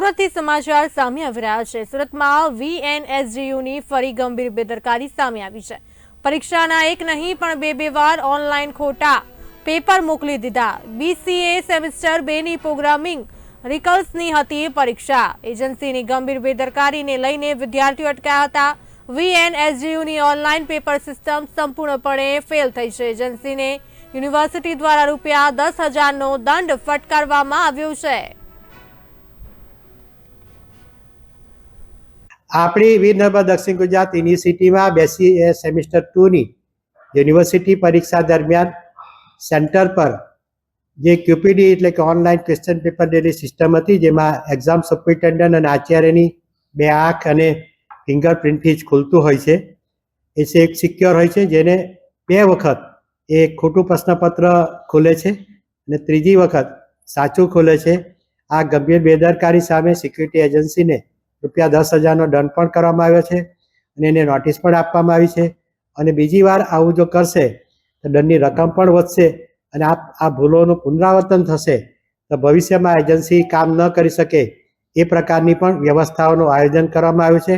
સુરતથી સમાચાર સામે આવી રહ્યા છે. સુરતમાં વીએનએસજીયુની ફરી ગંભીર બેદરકારી સામે આવી છે. પરીક્ષાના એક નહીં, પણ બે બે વાર ઓનલાઈન ખોટા પેપર મોકલી દીધા. બીસીએ સેમિસ્ટર બેની પ્રોગ્રામિંગ રિકલ્સની હતી પરીક્ષા. એજન્સીની ગંભીર બેદરકારીને લઈને વિદ્યાર્થીઓ અટકાયા હતા. વીએનએસજીયુની ઓનલાઈન પેપર સિસ્ટમ સંપૂર્ણપણે ફેલ થઈ છે. એજન્સીને યુનિવર્સિટી દ્વારા રૂપિયા દસ હજારનો દંડ ફટકારવામાં આવ્યો છે. આપણી વીર દક્ષિણ ગુજરાત યુનિવર્સિટીમાં બેસી એ સેમિસ્ટર ટુની યુનિવર્સિટી પરીક્ષા દરમિયાન સેન્ટર પર જે ક્યુપીડી એટલે કે online question paper daily system હતી, જેમાં એક્ઝામ સુપ્રિન્ટેન્ડન્ટ અને આચાર્યની બે આંખ અને ફિંગરપ્રિન્ટથી જ ખુલતું હોય છે. એ છે એક સિક્યોર હોય છે, જેને બે વખત એ ખોટું પ્રશ્નપત્ર ખુલે છે અને ત્રીજી વખત સાચું ખુલે છે. આ ગંભીર બેદરકારી સામે સિક્યુરિટી એજન્સીને રૂપિયા દસ હજારનો દંડ પણ કરવામાં આવ્યો છે અને એને નોટિસ પણ આપવામાં આવી છે. અને બીજી વાર આવું જો કરશે, તો દંડની રકમ પણ વધશે અને આ આ ભૂલોનું પુનરાવર્તન થશે. તો ભવિષ્યમાં એજન્સી કામ ન કરી શકે એ પ્રકારની પણ વ્યવસ્થાઓનું આયોજન કરવામાં આવ્યું છે.